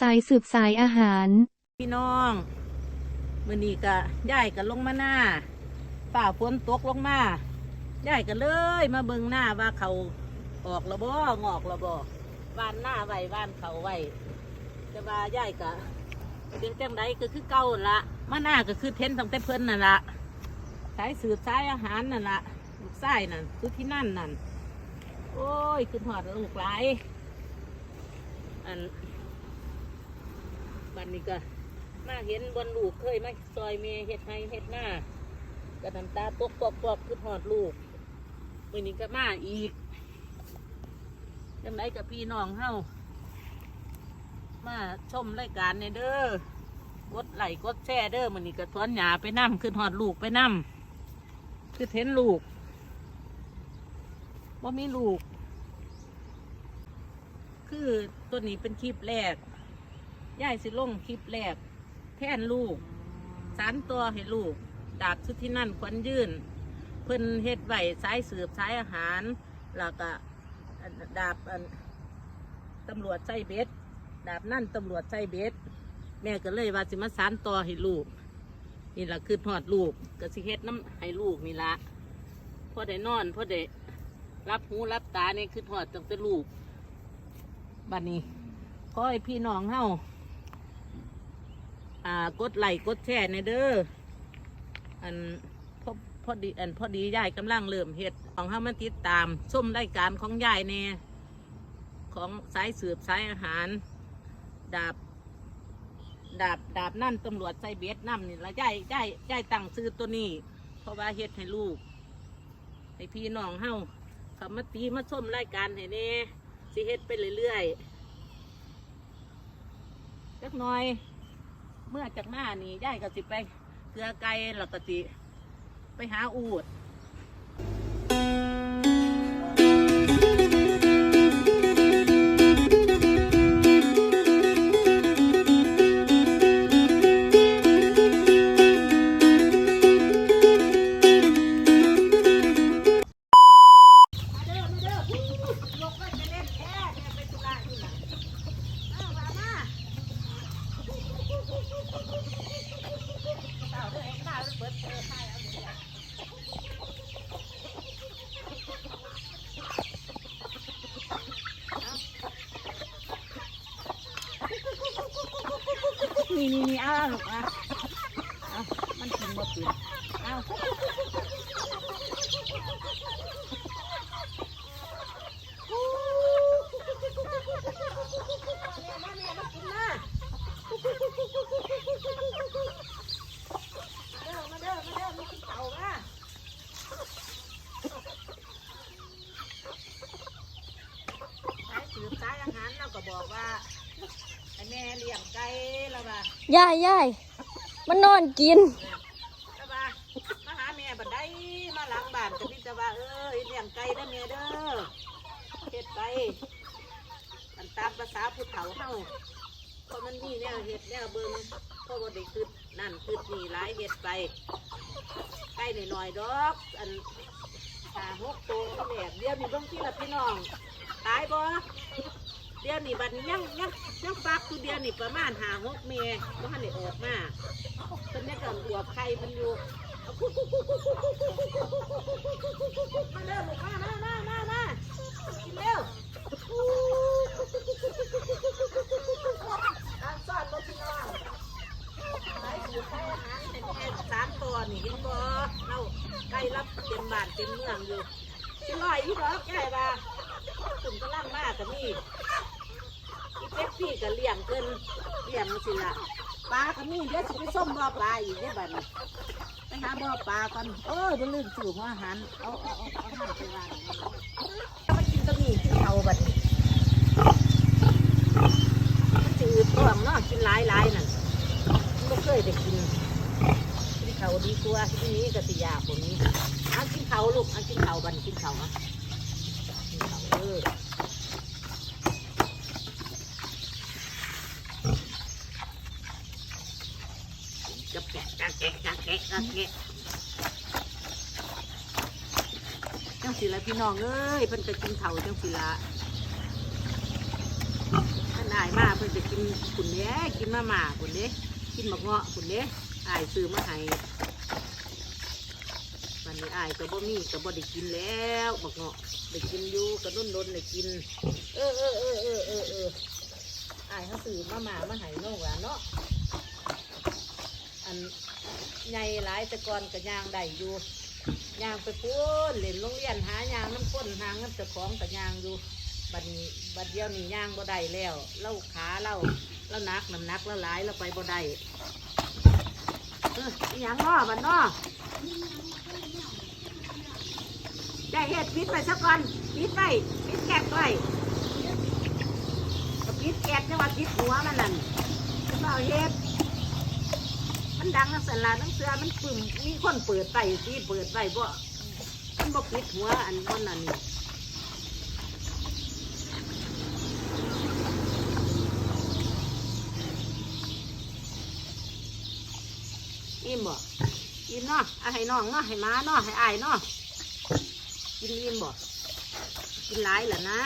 สายสืบสายอาหาร พี่น้องมือนี้ก็ย่ายก็ลงมาหน้าฝ่าฝนตกลงมาย่ายก็เลย มาเบิ่งหน้าว่าเขาออกระบองอกระบอวานหน้าไว้วานเขาไว้แต่ว่าย่ายก็เป็นจังไดก็คือเก่าหั่นละมาหน้าก็คือเทนตั้งแต่เพิ่นนั่นละสายสืบสายอาหารนั่นละลูกไส้นั่นคือที่นั่นนั่นโอ้ยคือหอดลูกหลายอัน บันนี้ก็มาเห็นบนลูกเคยไหมซอยเมเฮ็ดไห้เฮ็ดหน้าก็น้ำตาตกปอกปอกคือหอดลูกมือนี้ก็มาอีกยังไงกับพี่น้องเฮามาชมรายการในเด้อกดไหลกดแชร์เด้อมือนี้ก็ทวนหยาไปนั่คือหอดลูกไปนั่คือเทนลูกว่ามีลูก คือตัวนี้เป็นคลิปแรก ยายสิลงคลิปแรก แทนลูกสารตัวให้ลูก ดาบสุดที่นั่นควันยื่น เพิ่นเฮ็ดไหวสายสืบสายอาหารแล้วก็ดาบตำรวจใส่เบ็ดดาบนั่นตำรวจใส่เบ็ดแม่ก็เลยว่าสิมาสารต่อให้ลูก นี่ละคือทอดลูกก็สิเฮ็ดน้ำให้ลูกนี่ละพ่อได้นอนพ่อได้รับหูรับตาเนี่ยคือทอดตั้งแต่ลูกบัดนี้ขอให้พี่น้องเฮา อ่ากดไลค์กดแชร์ในเด้ออันพอพอดีอันพอดียายกำลังเริ่มเฮ็ดของเฮามาติดตามชมรายการของยายแน่ของสายสืบสายอาหาร ดาบ ดาบดาบนั่นตำรวจใส่เบ็ดน้ำนี่ละยายยายยายตั้งซื้อตัวนี้ เพราะว่าเฮ็ดให้ลูกให้พี่น้องเฮาเขามาตีมาชมรายการให้แน่สิเฮ็ดไปเรื่อยๆจักหน่อย เมื่อจากหน้านี่ยายก็สิไปเกลือไก่แล้วก็สิไปหาอูด สายสืบสายอาหารเราก็บอกว่าไอแม่เลี้ยงไก่แล้วว่ายายยายมันนอนกิน แว่าเออเลี้ยงไก่ได้เมียเด้อเฮ็ดไปกันตามภาษาผู้เฒ่าเฮาเพราะมันมีแนวเฮ็ดแนวเบิ่งเพราะว่าได้คืดนั่นคืดนี่หลายเฮ็ดไปไก่หน่อยๆดอกอันหาหกโตัวแหลกเดียวมีบิ่งที่ละพี่น้องตายบ่เดียวนี่บัดนี้ยังยังยังฟักคือเดียวนี่ประมาณหาหกเมตรบ่ทันเด้ออกมาเพิ่นได้กำลังอวบไข่มันอยู่ สามตัวนี่เห็นบ่เราไก่รับเต็มบ้านเต็มเมืองอยู่สิลอยอีดอกใหญ่บ่าตุ่มกำลังมากกับนี่อีเป็ดพี่ก็เลี้ยงเกินเลี้ยงมันสิละปลาก็มีเดี๋ยวสิไปส้มบ่อปลาอีกได้อบัดนี้ไปหาบ่อปลาก่อนเออจะลืมสูบอาหารเอาเอาเอาเอาอาหารไปวางเอามากินตะมีกินเขาบัดนี้มันจืดท้องเนาะกินหลายหลายนั่นไม่เคยได้กิน เขาดีกว่าที่นี้ก็สิยากผมนี้เอากินเขาลูกเอากินเขาบันกินเขาอะกินเขาเออจับแกะจับแกะจับแกะจับแกะจังสิละพี่น้องเอ้ยเพิ่นก็กินเผาจังสิละอันอายมาเพิ่นจะกินขุนเด้กินมาม่าขุนเด้กินมะเงาะขุนเด้ อายซื้อมาให้วันนี้อายก็บ่มีก็บ่ได้กินแล้วมะเงาะได้กินอยู่ก็นุ่นนนได้กิน เออเออเออเออเออเอออายเขาซื้อมามามาให้น้องหลานเนาะอันใหญ่หลายแต่ก่อนก็ย่างได้อยู่ย่างไปพูนเล่นโรงเรียนหายางน้ำข้นหางน้ำเจ้าของก็ย่างอยู่บัดนี้บัดเดียวนี่ย่างบ่ได้แล้วเล่าขาเล่าเล่านักน้ำนักเล่าหลายเราไปบ่ได้ อออย่างน้อบัดน้อได้เฮ็ดปิดไปสักก่อนปิดไปปิดแก๊สไว้ก็ปิดแก๊สจังว่าปิดหัวมันนั่นจะเอาเฮ็ดมันดังนักสันลานังเสือมันปึ่มมีคนเปิดไปที่เปิดไปบ่มันบ่ปิดหัวอันบนนั่นนี่ อิ่มบ่อิ่มเนาะเอาให้น้องเนาะให้ม้าเนาะให้อายเนาะกินอิ่มบ่กินหลายเหรอนะ